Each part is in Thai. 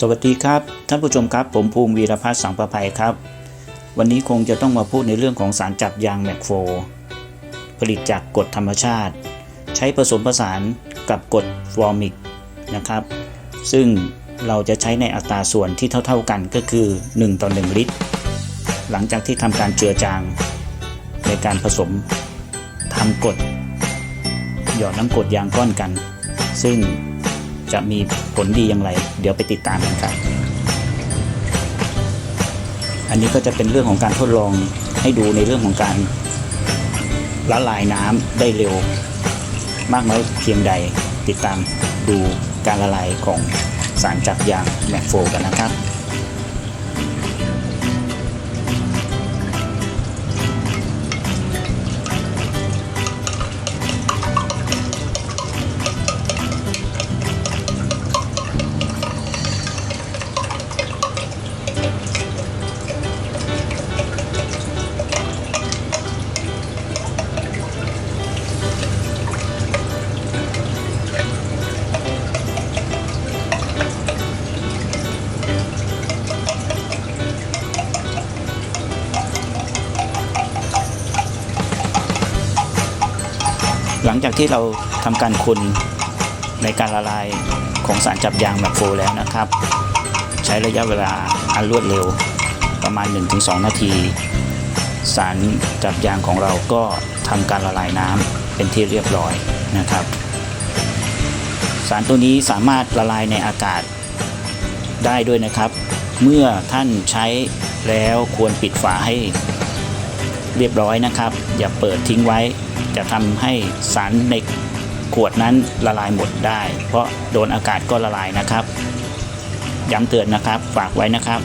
สวัสดีครับ ท่านผู้ชมครับ ผมภูมิวีรพัฒน์สังประภัยครับ วันนี้คงจะต้องมาพูดในเรื่องของสารจับยางแมกโฟผลิตจากกรดธรรมชาติ ใช้ผสมผสานกับกรดฟอร์มิกนะครับ ซึ่งเราจะใช้ในอัตราส่วนที่เท่าๆกันก็คือ 1 ต่อ 1 ลิตร หลังจากที่ทำการเจือจางในการผสมทำกรดหยอดน้ำกรดยางก้อนกัน ซึ่ง จะมีผลดีอย่างไร เดี๋ยวไปติดตามกันครับ อันนี้ก็จะเป็นเรื่องของการทดลองให้ดูในเรื่องของการละลายน้ำได้เร็ว มากน้อยเพียงใดติดตามดูการละลายของสารจากยางแมกโฟกันนะครับ หลังจากที่เราทำการคนในการละลายของสารจับยางแมกโฟแล้วนะครับ ใช้ระยะเวลาอันรวดเร็วประมาณ 1-2 นาที สารจับยางของเราก็ทำการละลายน้ำเป็นที่เรียบร้อยนะครับ สารตัวนี้สามารถละลายในอากาศได้ด้วยนะครับ เมื่อท่านใช้แล้วควรปิดฝาให้เรียบร้อยนะครับ อย่าเปิดทิ้งไว้ จะทำให้สารในขวดนั้นละลายหมดได้ เพราะโดนอากาศก็ละลายนะครับ ย้ำเตือนนะครับฝากไว้นะครับ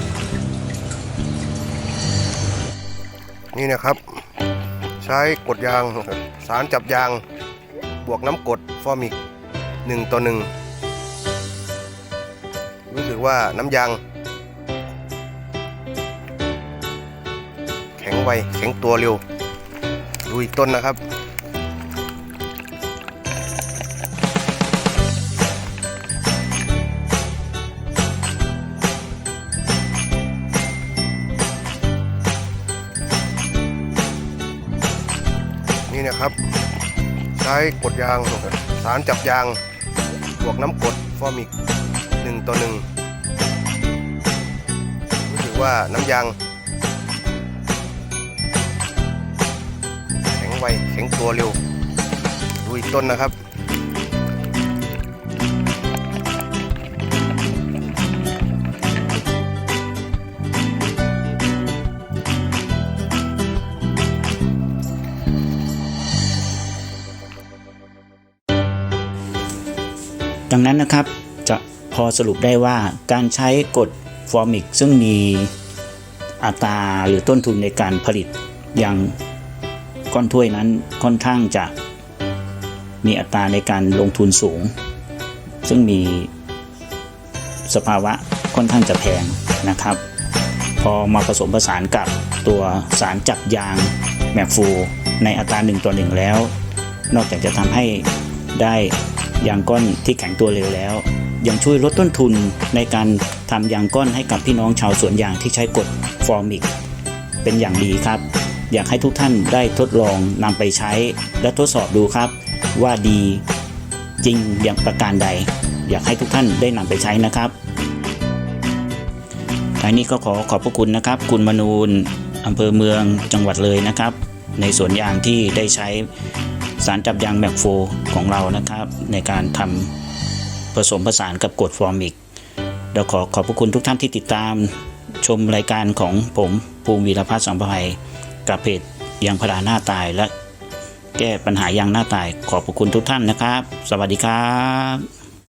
นี่นะครับ ใช้กดยางสารจับยาง บวกน้ำกดฟอร์มิก1ต่อ1รู้สึกว่าน้ำยางแข็งไวแข็งตัวเร็วดูอีกต้นนะครับ นี่ยครับ ใช้กดยางสารจับยางบวกน้ำกดฟอร์มิก1ต่อ1รู้สึกว่าน้ำยางแข็งไวแข็งตัวเร็วดูอีกต้นนะครับ ดังนั้นนะครับจะพอสรุปได้ว่าการใช้กรดฟอร์มิกซึ่งมีอัตราหรือต้นทุนในการผลิตอย่างก้อนถ้วยนั้นค่อนข้างจะมีอัตราในการลงทุนสูง ซึ่งมีสภาวะค่อนข้างจะแพงนะครับ พอมาผสมผสานกับตัวสารจับยางแมกฟูในอัตรา1ต่อ1แล้ว นอกจากจะทำให้ได้ ยางก้อนที่แข็งตัวเร็วแล้ว ยังช่วยลดต้นทุนในการทำยางก้อนให้กับพี่น้องชาวสวนยางที่ใช้กดฟอร์มิก เป็นอย่างดีครับ อยากให้ทุกท่านได้ทดลองนำไปใช้และทดสอบดูครับ ว่าดีจริงอย่างประการใด อยากให้ทุกท่านได้นำไปใช้นะครับท้ายนี้ก็ขอขอบพระคุณนะครับ คุณมนูนอำเภอเมืองจังหวัดเลยนะครับ ในสวนยางที่ได้ใช้ สารจับยางแมกโฟของเรานะครับ ในการทำผสมผสานกับกรดฟอร์มิกเราขอขอบพระคุณทุกท่านที่ติดตามชมรายการของผมภูมิวีรพัฒน์สัมภภัยกับเพจยางพาราหน้าตายและแก้ปัญหายางหน้าตาย ขอบพระคุณทุกท่านนะครับ สวัสดีครับ